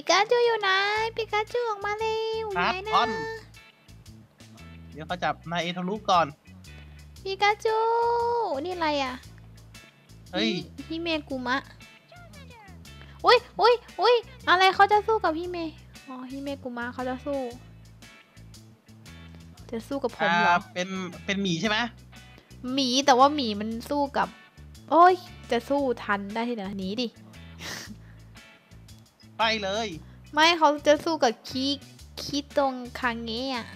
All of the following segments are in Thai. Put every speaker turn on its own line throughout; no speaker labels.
ปิกาจูอยู่ไหนปิกาจูออกมาเร็วอ
ค
ยู่
รับ
ไหน
อ้อ
นะ
นเดี๋ยวเขาจับนายเอทะลุก่อน
ปิกาจู นี่อะไรอะ
เฮ้ย
ฮิฮิเมกุมะอุ้ยอุ้ยอุ้ยอะไรเขาจะสู้กับฮิเมอ๋อฮิเมกุมะเขาจะสู้ จะสู้กับผม
อ่า
เหรอ
เป็น เป็นหมีใช่ไหม
หมีแต่ว่าหมีมันสู้กับ โอ้ย จะสู้ทันได้ที่ไหนหนีดิ
ไปเลย
ไม่เขาจะสู้กับคิคิตงคางเงะอะ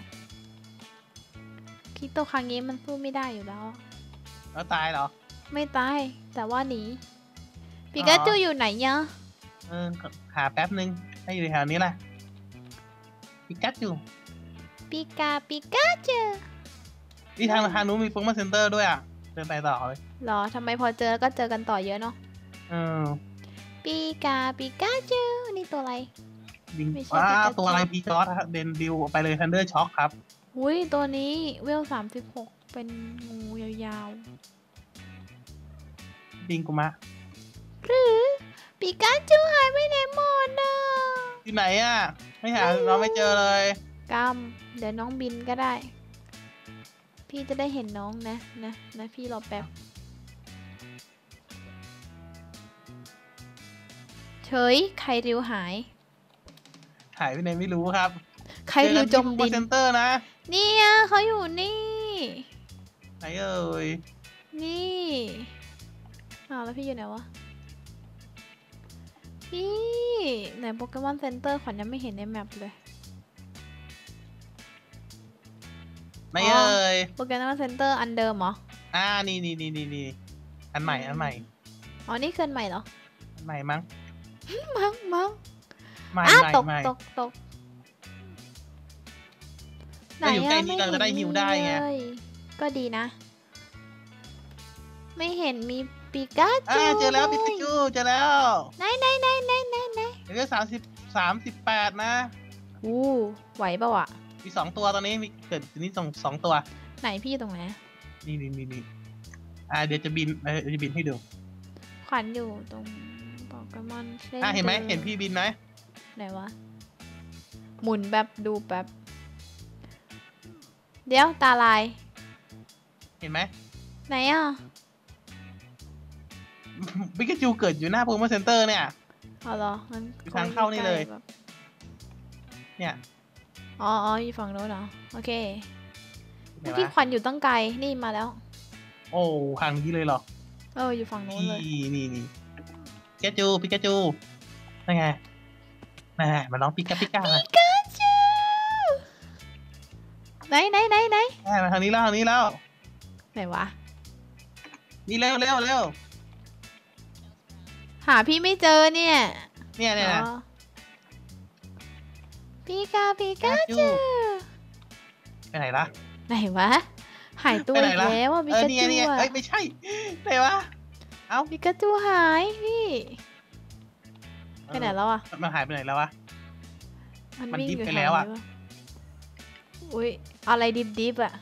คิโตคางเงะมันสู้ไม่ได้อยู่แล้ว
แล้วตายเหรอ
ไม่ตาย แต่ว่าหนีปิกาจูอยู่ไหนเนี่ย
เออหาแป๊บนึงให้อยู่แถวนี้แหละปิกัสอยู่
ปิกาปิกาจู
นี่ทางทางนู้นมีโปเกมอนเซ็นเตอร์ด้วยอะเดินไปต่อเลย
หรอทำไมพอเจอก็เจอกันต่อเยอะเนาะ
เออ
ปิกาปิกาจูนี่ตัวอะไร
ยิง
ไม่ใช่
ว้า
ปิกัส
ตัวอะไรพีจอร์ดเดนดิวไปเลยทันเดอร์ช็อคครับ
อุ้ยตัวนี้เวลสามสิบหกเป็นงูยาว
ดิงกุมะ
ๆ หรือปิกาจูหายไปไหนหมดอะ
ที่ไหนอะ ไม่หาเราไม่เจอเลย
กำเดี๋ยวน้องบินก็ได้ พี่จะได้เห็นน้องนะนะนะพี่รอแป๊บ เฉยใครริวหาย
หายไปไหนไม่รู้ครับ
ใครริวจมดิน
เซ็นเตอร์นะ
เนี่ยเขาอยู่นี่
ไหนเอ่ย
นี่อ้าวแล้วพี่อยู่ไหนวะ พี่ ไหนโปเกมอนเซ็นเตอร์ขวัญยังไม่เห็นในแมปเลย
ไหนเอ่ย
โปเกมอนเซ็นเตอร์อันเดิมเหรอ
อ่า นี่นี่นี่นี่นี่อันใหม่ อันใหม่
อ๋อ นี่เกินใหม่เหรอ
อันใหม่มั้ง
มั้งมั้ง
ใหม่
อ้า
ใหม่
ตก
ใหม่
ตกตก
ก็อยู่ใกล้นี้ก็จะได้
ม่เห็
ฮิวได้ไง
เลยก็ดีนะ ไม่เห็นมีปิกา
อ่า
จู
เจอแล้วปิกาจูเจอแล้ว
ไหนไหนไหนไหนไหนไหน
เดี๋ยวสามสิบสามสิบแปดนะ
อู้ไหวเปล่าวะ
มีสองตัวตอนนี้มีเกิดทีนี้สองสองตัว
ไหนพี่อยู่ตรงไหน
นี่นี่นี่นี่อ่าเดี๋ยวจะบินเออเดี๋ยวจะบินให้ดู
ขวัญอยู่ตรงโปเกมอนเซ็น
อ่าเห็นไหม
ตอร์
เห็นพี่บินไหม
ไหนวะ หมุนแบบดูแบบเดี๋ยวตาลาย
เห็นไหม
ไหนอะ
ปิกาจูเกิดอยู่หน้าโปเกมอนเซ็นเตอร์เนี่ย
เอาเหรองั้น
อยู่ทางเข้านี่เลย
ใกๆแบบ
เนี่ย
อ๋ออ๋ออยู่ฝั่งโน้นเหรอโอเค
เห็
เมื่
น
อ
ไหม
กี้ขวัญอยู่ตั้งไกลนี่มาแล้ว
โอ้ทางนี้เลยเหรอ
เอออยู่ฝั่งโน้น
นี่
เลย
นี่นี่ปิ กาจูปิกาจูนั่นไงนั่นไงมันร้องปิกาปิกาเลย
กาจูไหนไหนไหนไหน
อ่ามาทางนี้แล้วทางนี้แล้ว
ไหนวะ
นี่เร็วเร็วเร็ว
หาพี่ไม่เจอเนี่ย
เนี่ยเนี่ยนะ
อ๋อปีกาปีกา
ปิกาจู
จู
ไปไหนละ
ไหนวะหายตัว
ไปไหน
อีก
ล่ะ
แล้วอะปีา
เออกนี่ไง
จู
นี่ไง
อะ
เอ้ยไม่ใช่ไหนวะ เอ้า
ปีกาจูหายพี่ไปไหนแล้วอะ
มันหายไปไหนแล้ววะ
มัน
มัน
วิ่ง
ดิฟ
อยู่
ไป
แถ
แล้ว
ว
อะ
นี้วะอุ้ยอะไรดิบดิบๆอะ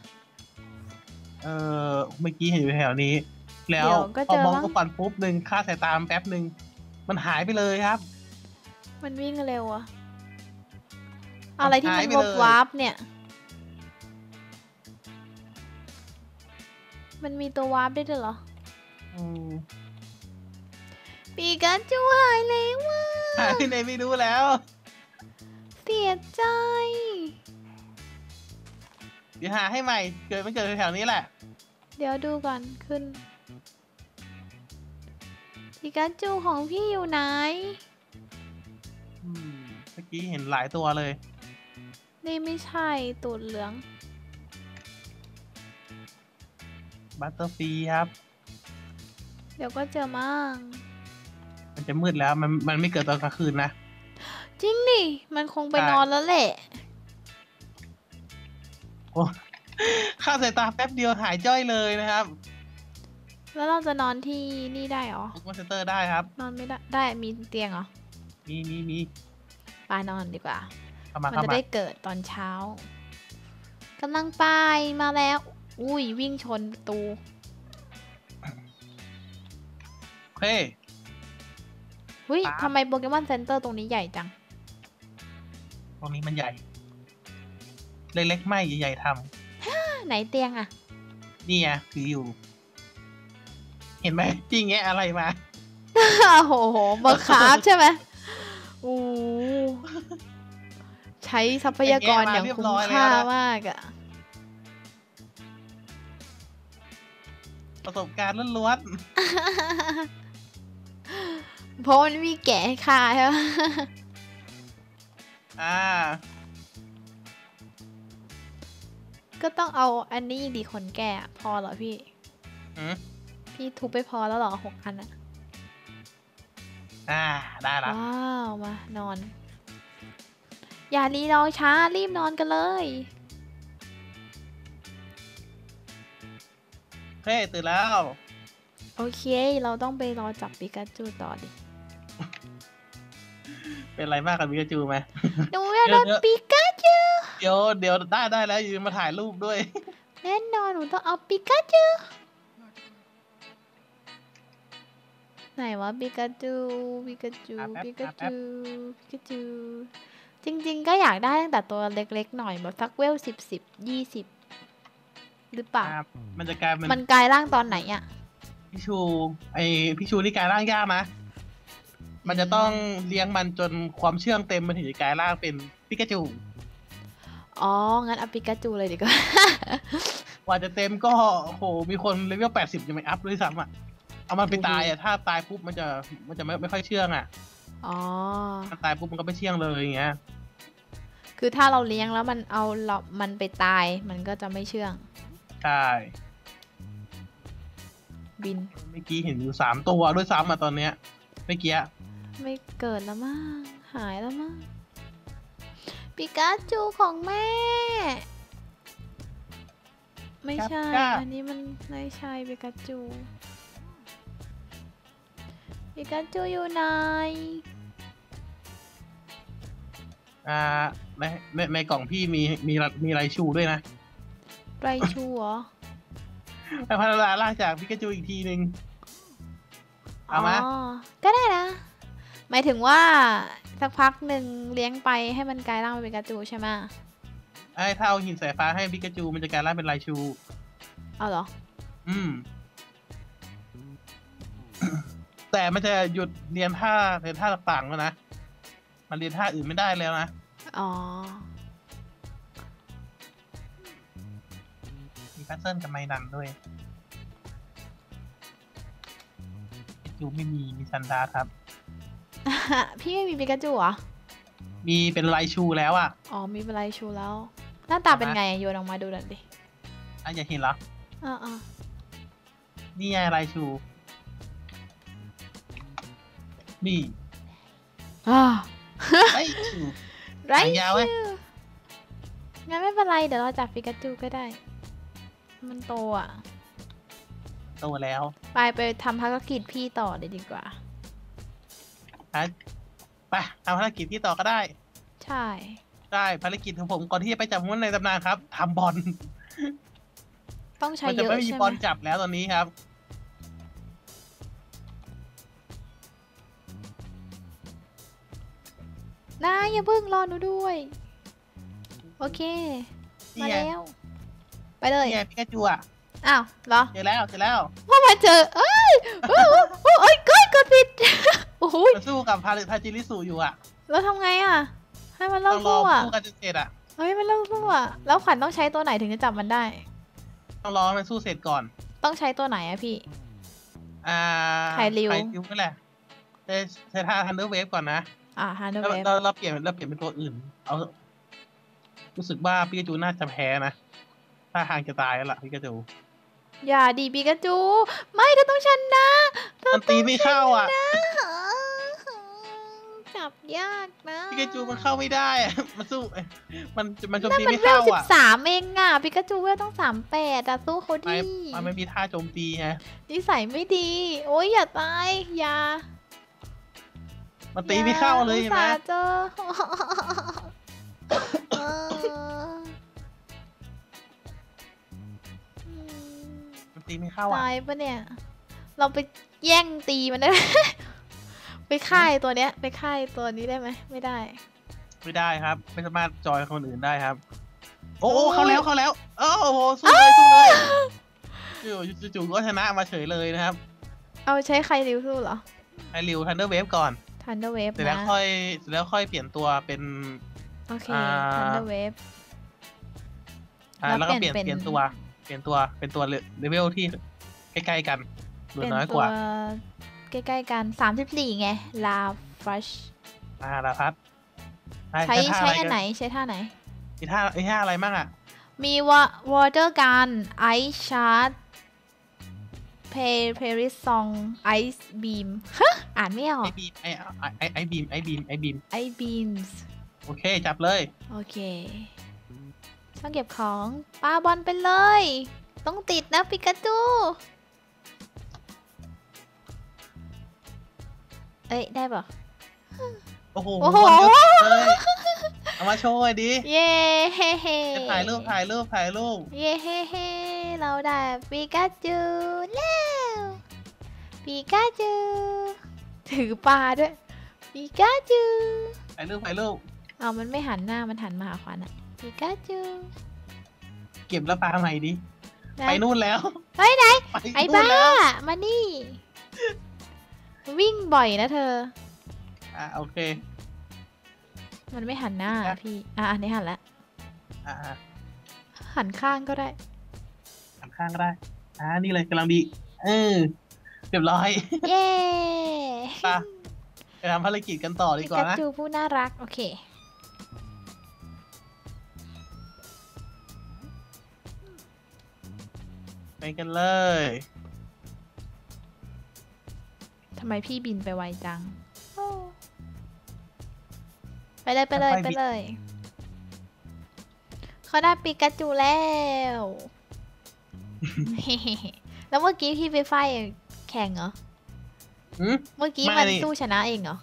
เออเมื่อกี้เห็นอยู่แถวนี้ แล้ว
เดี๋ยวก็
พอ
เจอ
มอง
มั้ง
ก็ฟันปุ๊บหนึ่งค่าสายตามแป๊บหนึ่ง มันหายไปเลยครับ
มันวิ่งเร็วอะ
มัน
อะไรที่มัน
หายไป
วบ
เลย
วาร์ปเนี่ย มันมีตัววาร์ปได้ด้วยเหรอ
อืม
ปีกาจูหายแล้วว่ะ
หายไปไหนไม่รู้แล้ว
เสียใจ
เดี๋ยวหาให้ใหม่ เกิดมันเกิดแถวๆนี้แหละ
เดี๋ยวดูก่อนขึ้นปีกาจูของพี่อยู่ไหน
อืมเมื่อกี้เห็นหลายตัวเลย
นี่ไม่ใช่ตูดเหลือง
บัตเตอร์ฟีครับ
เดี๋ยวก็เจอมั่ง
มัน จะมืดแล้ว มันมันไม่เกิดตอนกลางคืนนะ
จริงดิ มันคงไป
ใช่
นอนแล้วแหละ
โอ้ค่าสายตาแป๊บเดียวหายจ้อยเลยนะครับ
แล้วเราจะนอนที่นี่ได้เหรอ
โปเกมอนเซ็นเตอร์ได้ครับ
นอนไม่ได้ ได้มีเตียงเหรอ
มีมีมี
ไปนอนดีกว่า
เข้ามา
มัน
เข้า
จะ
มา
ได้เกิดตอนเช้ากำลังไปมาแล้ว อุ้ยวิ่งชนประตู
โอเค
หุ้ย
ครับ
ทำไมโปเกมอนเซ็นเตอร์ตรงนี้ใหญ่จัง
ตรงนี้มันใหญ่ เล็กๆไม่ใหญ่ๆท
ไหนเตียงอะำ
นี่ไงถืออยู่ เห็นไหมพี่แงะอะไรมา
โอ้โหบังคับใช่ไหมโอ้ใช้ทรัพยากรอย่างคุ้มค่ามากอะ
ประสบการณ์ล้วน
เพราะมันมีแกะให้ฆ่าใช่ไหม
ๆอ่า
ก็ต้องเอาอันนี้ดีคนแก่อะพอเหรอพี่
อืม
พี่ทุบไปพอแล้วเหรอหกอันอะ
อ่า ได้ละ
ว้าวมานอน อย่ารีรอช้ารีบนอนกันเลย
เฮ้ยตื่นแล้ว
โอเค เราต้องไปรอจับปิกาจูต่อดิ
เป็นไรมากกับมิกาจูไหม
หนูอยากโดน
เดี๋ยว
ปิกาจู
เดี๋ยวเดี๋ยวได้ได้แล้วยืนมาถ่ายรูปด้วย
แน่นอนหนูต้องเอาปิกาจูไหนวะปิกาจูปิกาจู
อะแป๊บ
ปิกา
อะแป๊บ
จูปิกาจูจริง ๆ ก็อยากได้ตั้งแต่ตัวเล็กๆหน่อยแบบสักเวลสิบสิบยี่สิบหรือเปล่า
อ่ามันจะกลายเป็น
มันกลายร่างตอนไหนอะ
พี่ชูไอพี่ชูนี่กลายร่างยากนะมั นจะต้องเลี้ยงมันจนความเชื่องเต็มมันถึงจะกลายร่างเป็นปิกาจู
อ๋อ งั้นเอาปิกาจูเลยดีกว่า
กว่าจะเต็มก็โอ้โห มีคนเลเวลแปดสิบยังไม่อัพด้วยซ้ำอะ เอามันไปตายอะ ถ้าตายปุ๊บมันจะมันจะไม่ไม่ค่อยเชื่องอะ
อ๋อ
มันตายปุ๊บมันก็ไม่เชื่องเลยอย่างเงี้ย
คือถ้าเราเลี้ยงแล้วมันเอาเรามันไปตายมันก็จะไม่เชื่อง
ใช่
บิน
เมื่อกี้เห็นอยู่สามตัวด้วยซ้ำอะตอนเนี้ย เมื่อกี้
ไม่เกิดแล้วมั้งหายแล้วมั้งปิกาจูของแม่ ไม่ใช่อันนี้มันไม่ใช่ปิกาจูปิกาจูอยู่ไหน
อ่าในในในกล่องพี่มีมีมีไรชูด้วยนะ
ไรชูเหรอ
ไปพัฒนาล่างจากพิกาจูอีกทีนึงเอามา
อ๋อก็ได้นะ หมายถึงว่าสักพักหนึ่งเลี้ยงไปให้มันกลายร่างเป็นปิกาจูใช่ไหม
ไอ้ถ้าเอาหินสายฟ้าให้พิกาจูมันจะกลายร่างเป็นไรชู
เอาเหรอ
อืม แต่มันจะหยุดเรียนท่าเรียนท่าต่างๆแล้วนะ มันเรียนท่าอื่นไม่ได้แล้วนะ
อ๋อ
มีแพทเทิร์นกับไมนันด้วยจูไม่มีมีซันดาครับ
พี่ไม่มีปิกาจูเหรอ
มีเป็นไรชูแล้วอะ
อ๋อ มีเป็นไรชูแล้ว หน้าตาเป็นไงโยนออกมาดูหน่อยดิ
อะอยากเห็นเหรอ
อ่าอ่า
นี่ไงไรชู นี่
อ่า
ไรชู
ไร
หางยาวเว้ย
ชูงั้นไม่เป็นไร เดี๋ยวเราจับปิกาจูก็ได้ มันโตอะ
โตแล้ว
ไปไปทำภารกิจพี่ต่อเลยดีกว่า
ฮะ ไปทำภารกิจที่ต่อก็ได้
ใช่
ได้ภารกิจของผมก่อนที่จะไปจับม้วนในตำนานครับทำบอล
ต้องใช้
มัน
เย
จะ
อะ
ไม่มี
ใช่
บ
ไห
อ
ม
ลจับแล้วตอนนี้ครับ
นะอย่าเพิ่งรอหนูด้วย โอเค
นี่
มา
ไง
แล้ว ไปเลย
นี่ไงพิกาจูอะ
อ้าวเหรอ
เจอแล้ว เจอแล้ว
พอมาเจอ เอ้ยโอ้โหโอ้โหเอ้ยก้อยกดผิด โอ้โหย
มันสู้กับพาทาจิริสุอยู่อะ
แล้วทำไงอะ ให้มันเลิ
ต้
ก
องรอ
สู้อะ
สู้กันจนเสร็จอะ
เฮ้ยมันเลิกสู้อะ แล้วขวัญต้องใช้ตัวไหนถึงจะจับมันได้
ต้องรอให้มันสู้เสร็จก่อน
ต้องใช้ตัวไหนอะพี่
อ่า
ไข่ริว
ไข่ริวนั่นแหละใช้ใช้ท่าทันเดอร์เวฟก่อนนะ
อ่าฮันเดอ
แล้ว
ร์เวฟ
เราเราเปลี่ยนเราเปลี่ยนเป็นตัวอื่น เอา รู้สึกว่าพิกาจูน่าจะแพ้นะถ้าทางจะตายแล้วล่ะพิกาจู
อย่าดีปิกาจู ไม่เธอต้องชนะเธอ
มันตีไม่เข้าอะ
จับยากนะ
พิกาจูมันเข้าไม่ได้อะมันสู้ มันมันโจม
นั่น
ตี
มัน
ไม่
เวล
เข้า
สิบ
อะ
สามเองอะปิกาจูเวลต้องสามแปดอะสู้เขา
ไม่
ดี
มันไม่มีท่าโจมตีไง
นิสัยไม่ดี โอ้ยอย่าตายอย่า
มันตีไม่เข้าเลย
อ
เห็นไหม
อุตส่าห์เจอเอออืม
มันตีไม่เข้าอะ
ตายปะเนี่ย เราไปแย่งตีมันได้ ไหมไปค่ายตัวเนี้ย ไปค่ายตัวนี้ได้ไหมไม่ได้
ไม่ได้ครับ ไม่สามารถจอยคนอื่นได้ครับ โอ้โอ้เข้าแล้วเข้าแล้วโอ้โหสู้เลยสู้เลยอยู่จู่ๆก็ชนะมาเฉยเลยนะครับ
เอาใช้ใครริวสู้เหรอ
ไอริวทันเดอร์เวฟก่อน
Thunder Wave
เสร็จแล้ว
นะ
ค่อยเสร็จแล้วค่อยเปลี่ยนตัวเป็น
โอเค
อ่า
Thunder Wave
อ่า
แล้
แล้ววก็เปลี่ยน
เปลี่ยน
เปลี่ยน
เป็น
ตัว เปลี่ยนตัวเป็นตัวเลเวลที่ใกล้ๆกันหรือ
เป็น
น้อยก
ตัว
ว่า
ใกล้ๆกัน 34 ไง ลาฟัช
อ่าแล้วครับ
ใช้
ท่า
ใช้
อะไร
อัน
กั
ไหนใช้ท่าไหน
มีท่าไอ้ท่าอะไรบ้างอะ
มีวอวอเตอร์การไอชาร์ดเพย์เพริซองไอซ์บีมฮะอ่านไม่ออ
ไอกบีมไอไอไอไอบีมไอบีมไอบีม
ไอบีมส์
โอเค จับเลย
โอเคช่องเก็บของปาบอลไปเลย ต้องติดนะปิกาจู เอ้ยได้ปะ
โอ้โห
โอ้โห
บอลเยอะเลยเอามาโชว์หน่อยดิ
เย้เฮ้เฮ้
จะถ่ายรูปถ่ายรูปถ่ายรูป
เย้เฮ้เฮ้เราได้ปิกาจูแล้วปิกาจู ถือปลาด้วยปิกาจู
ถ่ายรูปถ่ายรูป
เอามันไม่หันหน้ามันหันมาหาขวัญอะปิกาจู
เก็บแล้วปลาใหม่ดิ
ได้
ไปนู่นแล้ว
เฮ้ยไหน
ไป
ไอ้
นู่
บ้า
นแล้ว
มานี่ วิ่งบ่อยนะเธอ
อะโอเค
มันไม่หันหน้า
ครับ
พี่ อะอันนี้หันแล้ว
อ่า
หันข้างก็ได้
หันข้างก็ได้ อ่านี่เลยกำลังดี เออเรียบร้อย
เย้
ไปไปทำภารกิจกันต่อดี
ปิ
กว่า
กั
นะ
จูผู้น่ารัก โอเค
ไปกันเลย
ทำไมพี่บินไปไวจังโอ้ไปเลยไปเลยไปเลย เขาได้ปิกาจูแล้ว แล้วเมื่อกี้พี่ไปไฟแข่งเหรอ
หืม
เมื่อกี้
ไม่
มัน
นี่
สู้ชนะเองเหรอ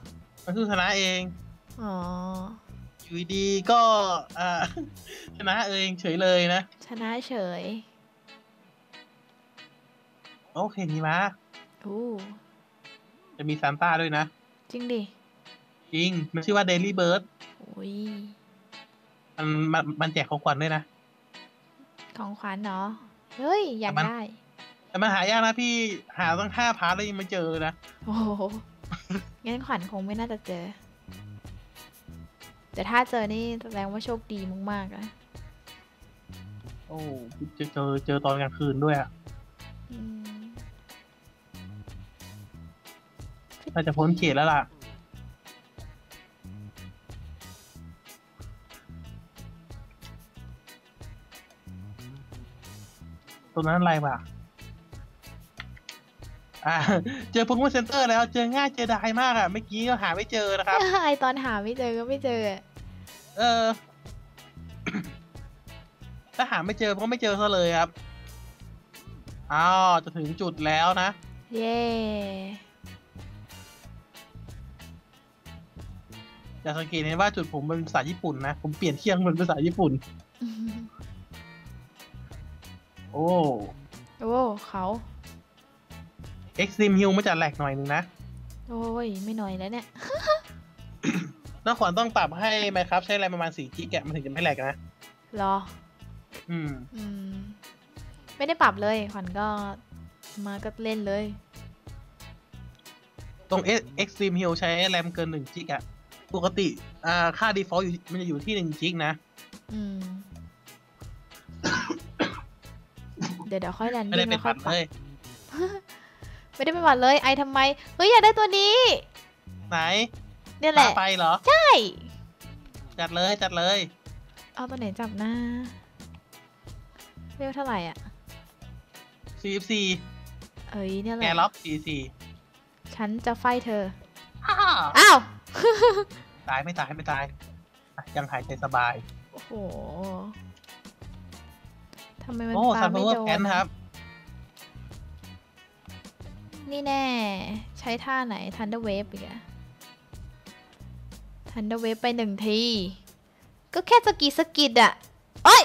มาสู้ชนะเอง
อ๋อ
อยู่ดีๆก็อ่าชนะเองเฉยเลยนะ
ชนะเฉย
โอเคนี่มา
อู้
จะมีซานต้าด้วยนะ
จริงดิ
จริง มันชื่อว่าเดลี่เบิร์ด
โอ้ย
มันมันมันแจกของขวัญด้วยนะ
ของขวัญเนาะเฮ้ย อยาก
แต่มัน
ได้
แต่มันหายากนะพี่หาตั้งห้าพาร์ทแล้วยังไม่เจอเลยนะ
โอ้โห งั้นขวัญคงไม่น่าจะเจอ แต่ถ้าเจอนี่แสดงว่าโชคดีมากๆนะ
โอ้เจอเจอเจอตอนกลางคืนด้วยอะ
อืม
น่าจะพ้นเขตแล้วล่ะ ตัวนั้นอะไรวะอ่าเจอโปเกมอนเซ็นเตอร์แล้ว เจอง่ายเจอได้มากอะเมื่อกี้ก็หาไม่เจอนะครับ
ไอตอนหาไม่เจอก็ไม่เจออะ
เออ ถ้าหาไม่เจอก็ไม่เจอซะเลยครับอ้าวจะถึงจุดแล้วนะ
เย้
จะสังเกตเห็นว่าจุดผมเป็นภาษาญี่ปุ่นนะ ผมเปลี่ยนเที่ยงเป็นภาษาญี่ปุ่น โอ้
โอ้เขา
Extreme Hill มาจะแหลกหน่อยนึงนะ
โอ้ย ไม่หน่อยแล้วเนี่ย
น้องขวัญต้องปรับให้ไหมครับ ใช้แรงประมาณ4กิกะมันถึงจะไม่แหลกนะ
รอ
อืม
อืม ไม่ได้ปรับเลย ขวัญก็มาก็เล่นเลย
ตรง X- Extreme Hill ใช้แรมเกิน1กิกะ ปกติอ่าค่า default อยู่มันจะอยู่ที่1กิกนะ
อืม เดี๋ยวเดี๋ยวค่อยแลน
ไม่
ดิ้
ได้
ง
ไป
แล้วค่
ปั
อย
ด
ปรับ
เลย
ไม่ได้ไปหวัดเลย ไอทำไม เฮ้ย อยากได้ตัวนี้
ไหน
เนี่ยแหละ
พาไปเหรอ
ใช่
จัดเลยจัดเลย
เอาตัวไหนจับหน้าเรียกเท่าไหร่อะ
44
เอ้ยเนี่ยแห
แก
ละ
ล็อก 44
ฉันจะไฟเธอ
อ้าว
อ้าว
ตายไม่ตายไม่ตายอะยังหายใจสบาย
โอ้โหทำไมมัน
โอ้
ปา
ซัน
ไม่
เวอ
โด
ร์
น
แพนครับ
นี่แน่ ใช้ท่าไหน Thunder Wave อีกอะ Thunder Wave ไปหนึ่งที ก็แค่สกีสกิดอะโอ้ย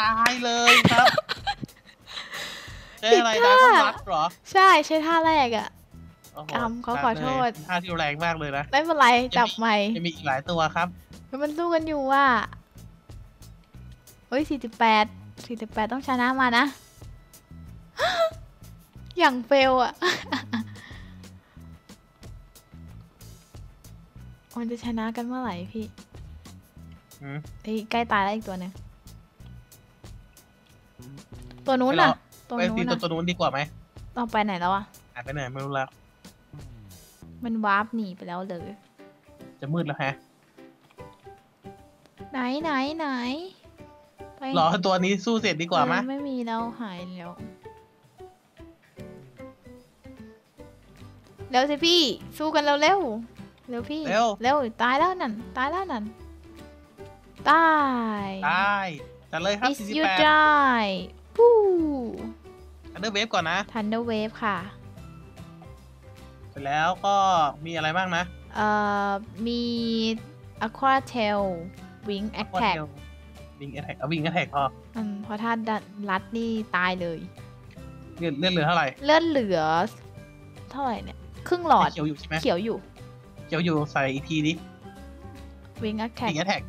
ตายเลยครับ ใช่อะไร
ผิด
ได้
ท่า
ก็รัดเหรอ
ใช่ใช้ท่าแรกอะ
โอ้โห
กำเขา
จัด
ขอโทษ
เลยท่าที่แรงมากเลยนะ
ไม่เป็นไรจับใหม่
จะมีอีกหลายตัวครับ
เฮ้ยมันสู้กันอยู่อะเฮ้ยสี่สิบแปดสี่สิบแปดต้องชนะมานะ อย่างเฟลอะมันจะชนะกันเมื่อไหร่พี่
อืม
เอ้ยใกล้ตายแล้วอีกตัวหนึงตัวนู้น
ไม่หร
น่ะ
อก
ตัว
ไป
นู้
ตี
น
ตัว
น่ะ
ตัวนู้นดีกว่าไหม
เอาไปไหนแล้วอะ
หายไปไหนไม่รู้แล้ว
มันวาร์ปหนีไปแล้วเลย
จะมืดแล้วแฮะ
ไหนไหนไหนไป
รอให้ตัวนี้สู้เสร็จดีกว่าไหม
เออไม่มีแล้วหายแล้วเร็วสิพี่ สู้กันเร็วเร็วเร็วพี่
เร็ว
เร็ว ตายแล้วนั่น ตายแล้วนั่น ตาย
ได้จัดเลยครับ
Is you
48
die ปู้
อันเดอร์เวฟก่อนนะ
Thunder Wave ค่ะ
เส ร็จแล้วก็มีอะไรบ้างนะ
เอ่อมี Aqua Tail Wing Attack
วิงแอทแทกเอาวิงแอทแทกพอ
อืมเพราะถ้าดันรัดนี่ตายเลย
เลือดเลือดเหลือเท่าไหร่
เลือดเหลือ เท่าไหร่เนี่ย ครึ่งหลอด
เขียวอยู่ใช่ไหม
เขียวอยู่
เขียวอยู่ใส่อีกทีดิ
Wing
วิ
Attack
งแอทแทก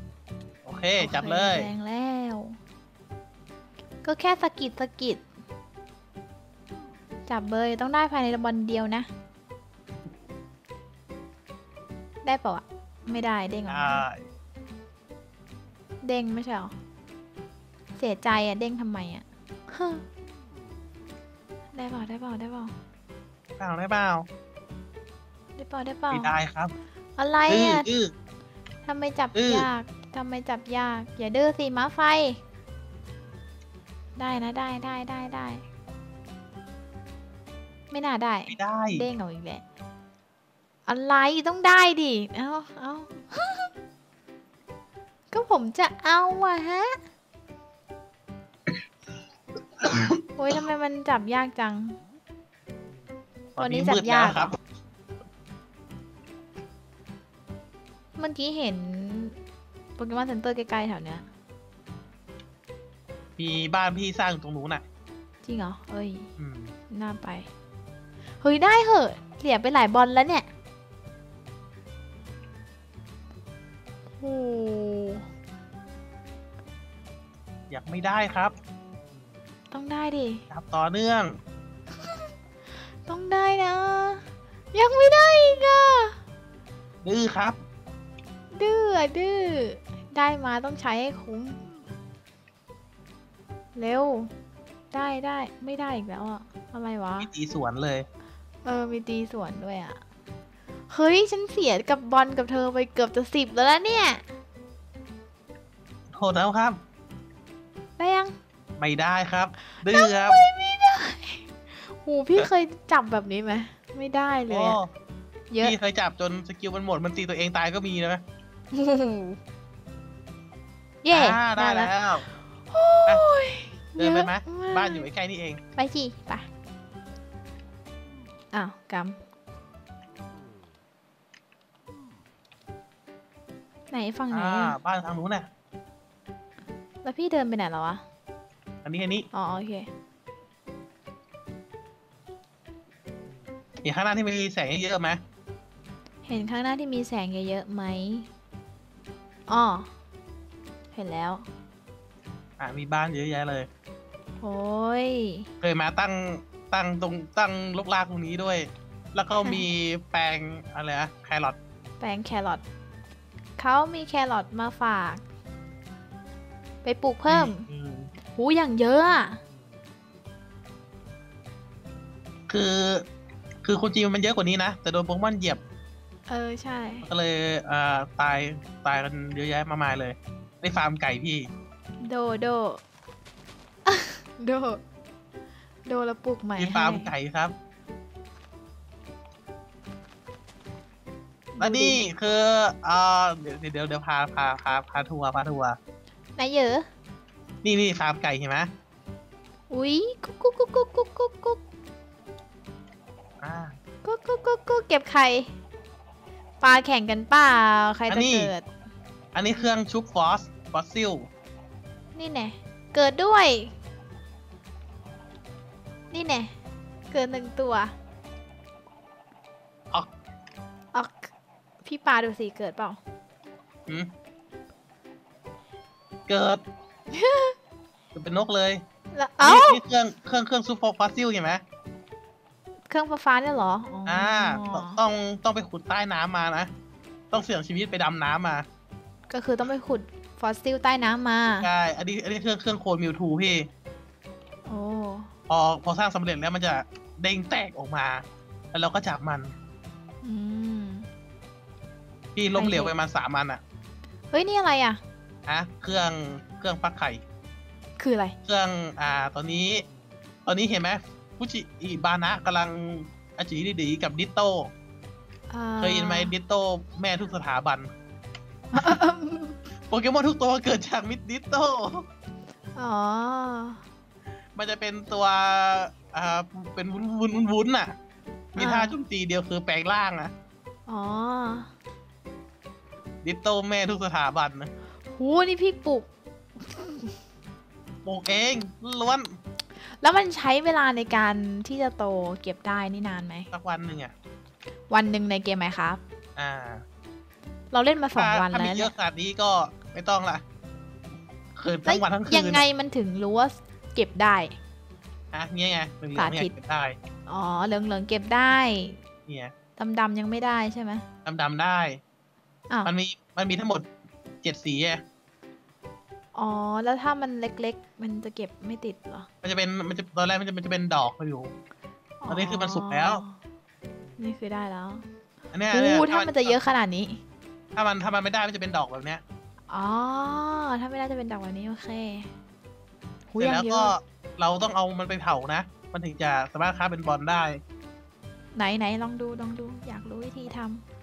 โอเค จับเลย
โอคแรงแล้ว ก็แค่สะกิดสะกิดจับเบยต้องได้ภายในบอลเดียวนะ ได้เปล่าอะไม่ได้เด้งออก
ได้
มาเด้งไม่ใช่หรอ เสียใจอะเด้งทำไมอะฮึได้เปล่าได้เปล่าได้เปล่า
เปล่าได้เปล่า
ได้เปล่าได้เปล่า
ไม่ได้ครับ
อะไร
อื้อ
อะ
อื้อ
ทำไมจับ
อื้อ
ยากทำไมจับยาก อย่าดื้อสิม้าไฟ ได้นะได้ได้ได้ได้ ไม่น่าได้
ไม่ได้
เด้งเอาอีกแหละ อะไรต้องได้ดิ เอาเอาก็ผมจะเอาอะฮะ โอ้ยทำไมมันจับยากจัง
ตอนนี้
ตัวนี้จับ
มืดแล้ว
ยาก
ครับ
เมื่อกี้เห็นโปเกมอนเซ็นเตอร์ใกล้ๆแถวเนี้ย
มีบ้านพี่สร้างอยู่ตรงนู้นน่ะ
จริงเหรอ เอ้ย
อืม
น่าไป เฮ้ยได้เหอะ เสียไปหลายบอลแล้วเนี่ย โอ้
อยากไม่ได้ครับ
ต้องได้ดิ
จับต่อเนื่อง
ต้องได้นะ ยังไม่ได้อีกอะ
ดื้อครับ
ดื้ออะดื้อ ได้มาต้องใช้ให้คุ้ม เร็ว ได้ได้ ไม่ได้อีกแล้วอะอะไรวะ
มีตีสวนเลย
เออ มีตีสวนด้วยอะ เฮ้ย ฉันเสียกับบอลกับเธอไปเกือบจะสิบแล้วนะเนี่ย
โทษแล้วครับ
ได้ยัง
ไม่ได้ครับดื้อครับ
โหพี่เคยจับแบบนี้ไหมไม่ได้เลย
โอ้
อะเยอะ
พี่เคยจับจนสกิลมันหมดมันตีตัวเองตายก็มีนะ
เย่
อ่าได้แล้ว
โอ้ย
เดินไปไหม
เยอะก
บ้านอยู่ใกล้ๆนี่เอง
ไปสิไปอ้าวกำ ไหนฝั่งไหน
อ่า
อะ
บ้านทางนู้นน่ะ
แล้วพี่เดินไปไหนแล้ววะ
อันนี้อันนี้
อ๋อโอเค
เห็นข้างหน้าที่มีแสงเยอะๆไหม
เห็นข้างหน้าที่มีแสงเยอะๆไหมอ๋อเห็นแล้ว
อ่ามีบ้านเยอะแยะเลย
โอ้ย
เคยมาตั้งตั้งตรงตั้งลกลากตรงนี้ด้วย แล้วก็มีแปลงอะไรนะแครอท
แปลงแครอท เขามีแครอทมาฝาก ไปปลูกเพิ่ม
อืม
หูอย่างเยอะอะ
คือ คือคนจีนมันเยอะกว่านี้นะ แต่โดนโปเกมอนเหยียบ
เออใช่
ก็เลยอ่าตาย ตายกันเยอะแยะมากมายเลยได้ฟาร์มไก่พี่
โดโด โด โดแล้วปลูกใหม่
มี
ให้
ฟาร์มไก่ครับ และนี่คืออ่าเดี๋ยวเดี๋ยวเดี๋ยวพาพาพาพาทัวร์พาทัวร์
ไหนเยอะ
นี่นี่ฟาร์มไก่เห็นไหม
อุ๊ยกุ๊กกุ๊กกุ๊กกุ๊กกุ๊กกุ๊กกุ๊ก
อ่า
กุ๊กกุ๊กกุ๊กกุ๊กเก็บไข่ปลาแข่งกันเปล่าใคร
อั
จะ
นนี้
เกิด
อันนี้เครื่องชุบฟอสฟอสซิล
นี่แน่เกิดด้วย นี่แน่เกิดหนึ่งตัว พี่ปลาดูสิเกิดเปล่า
หืมเกิดเกิด เป็นนกเลย
แล้วเอ้า
นี่นี่เครื่องเครื่องเครื่องซูเปอร์ฟอสซิลเห็นไหม
เครื่องไฟฟ้าเนี่ยเหรออ๋ออ
อ่าต้องต้องไปขุดใต้น้ำมานะ ต้องเสี่ยงชีวิตไปดำน้ำมา
ก็คือต้องไปขุดฟอสซิลใต้น้ำมา
ใช่ อันนี้อันนี้เครื่องเครื่องโคนมิวทูพี่
โอ้
พอพอสร้างสำเร็จแล้วมันจะเด้งแตกออกมา แล้วเราก็จับมัน
อืม
พี่ล้มเหลวไปประมาณสามอันอะ
เฮ้ย นี่อะไรอะ
ฮะเครื่องเครื่องฟักไข่
คืออะไร
เครื่องอ่าตอนนี้ ตอนนี้เห็นไหมฟูจิอิบานะกำลังอาจิดีดีกับดิโต
อ่า
เคยยินไหมดิโตแม่ทุกสถาบัน โปเกมอนทุกตัวเกิดจากมิดดิโต
อ๋อ
มันจะเป็นตัวอ่าเป็นวุ้นวุ้นวุ้นวุ้นน่ะ มีท่า
อ่า
โจุ่มตีเดียวคือแปลงร่างอะ
อ๋อ
ดิโตแม่ทุกสถาบันนะ
หูนี่พี่ปลูก
ปลูกเองล้วน
แล้วมันใช้เวลาในการที่จะโตเก็บได้นี่นานไหม
สักวันหนึ่งอะ
วันหนึ่งในเกมไหมครับ
อ่า
เราเล่นมาสอง
ถ้า
วัน
ถ้า
แล้ว
มีเย
เนี่
อะ
ย
ขนาดนี้ก็ไม่ต้องละคืนทั้งวันทั้งคืน
ยังไงมันถึงรู้ว่าเก็บได้
อะเนี่ยไงเหลืองๆ
สา
เนี่ย
ธิต
เก็บได้
อ๋อเหลืองๆเก็บได้
เนี่ย
ดำๆยังไม่ได้ใช่ไหม
ดำๆได้
อ้าว
มันมีมันมีทั้งหมดเจ็ดสีอะ
อ๋อ แล้วถ้ามันเล็กๆ มันจะเก็บไม่ติดเหรอ
มันจะเป็นมันจะตอนแรกมันจะมันจะเป็นดอกอยู่อันนี้คือมันสุกแล้ว
นี่คือได้แล้ว
อันเนี้ย
โอ้
เนี่ย
ถ้ามันจะเยอะขนาดนี้
ถ้ามันถ้ามันไม่ได้มันจะเป็นดอกแบบเนี้ย
อ๋อ ถ้าไม่ได้จะเป็นดอกแบบนี้โอเคหู
เสร็จ
ยัง
แล้ว
เย
ก็
อะ
เราต้องเอามันไปเผานะ มันถึงจะสามารถค้าเป็นบอลได้
ไหนไหนลองดูลองดู อยากรู้วิธีทำ